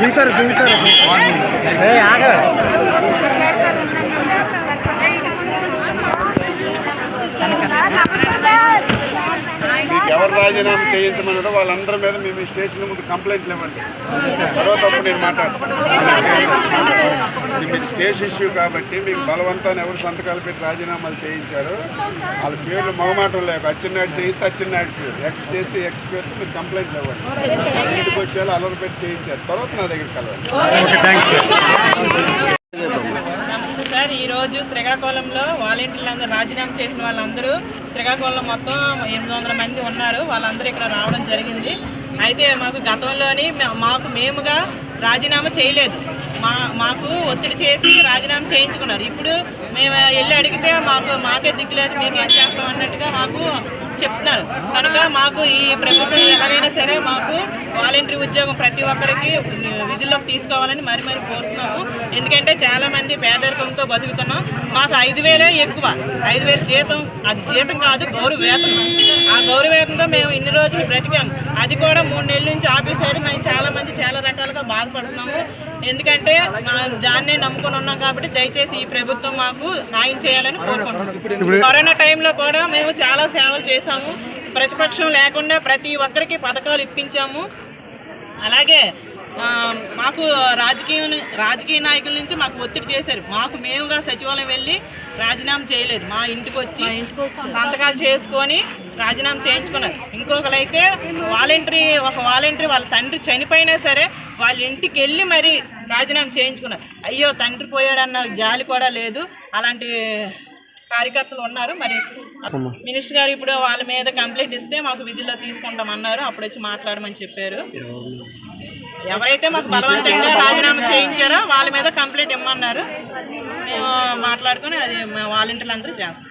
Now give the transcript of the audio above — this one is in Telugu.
भीतर भीतर ए आगे రాజీనామా చేయించమన్నారో వాళ్ళందరి మీద మేము స్టేషన్ ముందు కంప్లైంట్లు ఇవ్వండి. తర్వాత అప్పుడు నేను మాట్లాడతాను. ఇది మీకు స్టేజ్ ఇష్యూ కాబట్టి మీకు బలవంతాన్ని ఎవరు సంతకాలు పెట్టి రాజీనామాలు చేయించారు వాళ్ళ పేర్లు మొహమాటం లేవు అచ్చెన్నాడు చేయిస్తే అచ్చెన్నాడు పేరు. ఎక్స్ చేసి ఎక్స్ పేరుతో మీరు కంప్లైంట్లు ఇవ్వండి. ఇంటికి వచ్చేలా అలర్ పెట్టి చేయించారు. తర్వాత నా దగ్గర కలవండి. ఈరోజు శ్రీకాకుళంలో వాలంటీర్లందరూ రాజీనామా చేసిన వాళ్ళందరూ శ్రీకాకుళం మొత్తం ఎనిమిది వందల మంది ఉన్నారు. వాళ్ళందరూ ఇక్కడ రావడం జరిగింది. అయితే మాకు గతంలోని మాకు మేముగా రాజీనామా చేయలేదు. మా మాకు ఒత్తిడి చేసి రాజీనామా చేయించుకున్నారు. ఇప్పుడు మేము వెళ్ళి అడిగితే మాకు మాకే దిక్కులేదు మీకు ఏం చేస్తాం అన్నట్టుగా మాకు చెప్తున్నారు. కనుక మాకు ఈ ప్రభుత్వం సరే మాకు వాలంటరీ ఉద్యోగం ప్రతి ఒక్కరికి విధుల్లోకి తీసుకోవాలని మరి మరి కోరుతున్నాము. ఎందుకంటే చాలా మంది పేదరికంతో బతుకుతున్నాం. మాకు ఐదు వేలే ఎక్కువ. ఐదు వేలు జీతం అది జీతం కాదు గౌరవ వేతనం. ఆ గౌరవ వేతనంతో మేము ఇన్ని రోజులు బ్రతికాం. అది కూడా మూడు నెలల నుంచి ఆపేసారు మేము చాలా మంది చాలా రకాలుగా బాధపడుతున్నాము. ఎందుకంటే దాన్నే నమ్ముకొని ఉన్నాం కాబట్టి దయచేసి ఈ ప్రభుత్వం మాకు న్యాయం చేయాలని కోరుకుంటున్నాం. కరోనా టైంలో కూడా మేము చాలా సేవలు చేశాము. ప్రతిపక్షం లేకుండా ప్రతి ఒక్కరికి పథకాలు ఇప్పించాము. అలాగే మాకు రాజకీయ రాజకీయ నాయకుల నుంచి మాకు ఒత్తిడి చేశారు. మాకు మేముగా సచివాలయం వెళ్ళి రాజీనామా చేయలేదు. మా ఇంటికి వచ్చి సంతకాలు చేసుకొని రాజీనామా చేయించుకున్నారు. ఇంకొకరు అయితే వాలంటరీ ఒక వాలంటరీ వాళ్ళ తండ్రి చనిపోయినా సరే వాళ్ళ ఇంటికి వెళ్ళి మరి రాజీనామా చేయించుకున్నారు. అయ్యో తండ్రి పోయాడన్న జాలి కూడా లేదు. అలాంటి కార్యకర్తలు ఉన్నారు. మరి మినిస్టర్ గారు ఇప్పుడు వాళ్ళ మీద కంప్లైంట్ ఇస్తే మాకు విధుల్లో తీసుకుంటామన్నారు. అప్పుడు వచ్చి మాట్లాడమని చెప్పారు. ఎవరైతే మాకు బలవంతంగా రాజీనామా చేయించారో వాళ్ళ మీద కంప్లైంట్ ఇమ్మన్నారు. మేము మాట్లాడుకొని అది మా వాలంటీర్లు అందరూ చేస్తాం